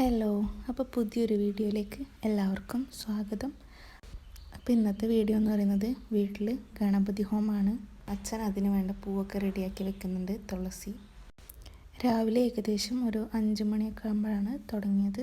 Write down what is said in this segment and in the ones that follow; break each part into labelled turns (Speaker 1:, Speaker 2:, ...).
Speaker 1: Hello അപ്പോൾ പുതിയൊരു വീഡിയോയിലേക്ക് എല്ലാവർക്കും സ്വാഗതം. അപ്പോൾ ഇന്നത്തെ വീഡിയോ എന്ന് പറയുന്നത് വീട്ടിൽ ഗണപതി ഹോമാണ്. അച്ഛൻ അതിന് വേണ്ട പൂവൊക്കെ റെഡിയാക്കി വെക്കുന്നുണ്ട് തുളസി. രാവിലെ ഏകദേശം ഒരു അഞ്ച് മണിയൊക്കെ ആകുമ്പോഴാണ് തുടങ്ങിയത്.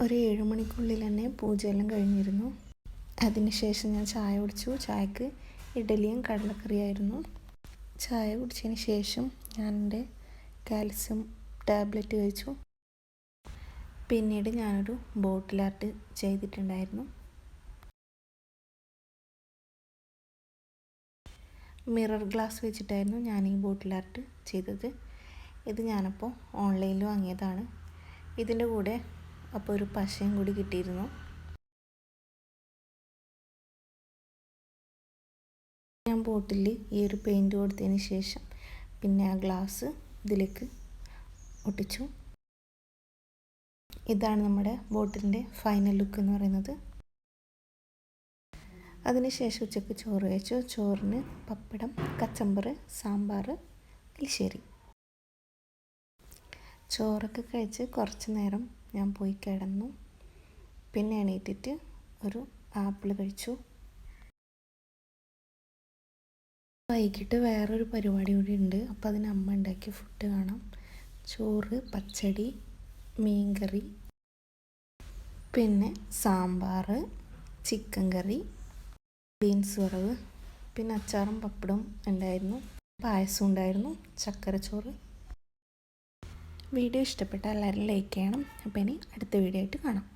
Speaker 1: ഒരു ഏഴ് മണിക്കുള്ളിൽ തന്നെ പൂജയെല്ലാം കഴിഞ്ഞിരുന്നു. അതിനുശേഷം ഞാൻ ചായ കുടിച്ചു. ചായക്ക് ഇഡലിയും കടലക്കറിയായിരുന്നു. ചായ കുടിച്ചതിന് ശേഷം ഞാൻ എന്റെ കാൽസ്യം ടാബ്ലറ്റ് കഴിച്ചു. പിന്നീട് ഞാനൊരു ബോട്ടിൽ ആർട്ട് ചെയ്തിട്ടുണ്ടായിരുന്നു. മിറർ ഗ്ലാസ് വെച്ചിട്ടായിരുന്നു ഞാൻ ഈ ബോട്ടിൽ ആർട്ട് ചെയ്തത്. ഇത് ഞാനപ്പോൾ ഓൺലൈനിൽ വാങ്ങിയതാണ്. ഇതിന്റെ കൂടെ അപ്പോൾ ഒരു പശയും കൂടി കിട്ടിയിരുന്നു. ഞാൻ ബോട്ടിൽ ഈ ഒരു പെയിന്റ് കൊടുത്തതിന് ശേഷം പിന്നെ ആ ഗ്ലാസ് ഇതിലേക്ക് ഒട്ടിച്ചു. ഇതാണ് നമ്മുടെ ബോട്ടിലിന്റെ ഫൈനൽ ലുക്ക് എന്ന് പറയുന്നത്. അതിനുശേഷം ഉച്ചയ്ക്ക് ചോറ് കഴിച്ചു. ചോറിന് പപ്പടം കച്ചമ്പറ് സാമ്പാർ എലിശ്ശേരി ചോറൊക്കെ കഴിച്ച് കുറച്ച് നേരം ഞാൻ പോയി കിടന്നു. പിന്നെ എണീറ്റിട്ട് ഒരു ആപ്പിൾ കഴിച്ചു. വൈകിട്ട് വേറൊരു പരിപാടി കൂടി ഉണ്ട്. അപ്പോൾ അതിന് അമ്മ ഉണ്ടാക്കിയ ഫുഡ് കാണാം. ചോറ് പച്ചടി മീൻകറി പിന്നെ സാമ്പാർ ചിക്കൻ കറി ബീൻസ് വറവ് പിന്നെ അച്ചാറും പപ്പടവും ഉണ്ടായിരുന്നു. പായസം ഉണ്ടായിരുന്നു ചക്കരച്ചോറ്. വീഡിയോ ഇഷ്ടപ്പെട്ടാൽ എല്ലാവരും ലൈക്ക് ചെയ്യണം. അപ്പോൾ ഇനി അടുത്ത വീഡിയോ ആയിട്ട് കാണാം.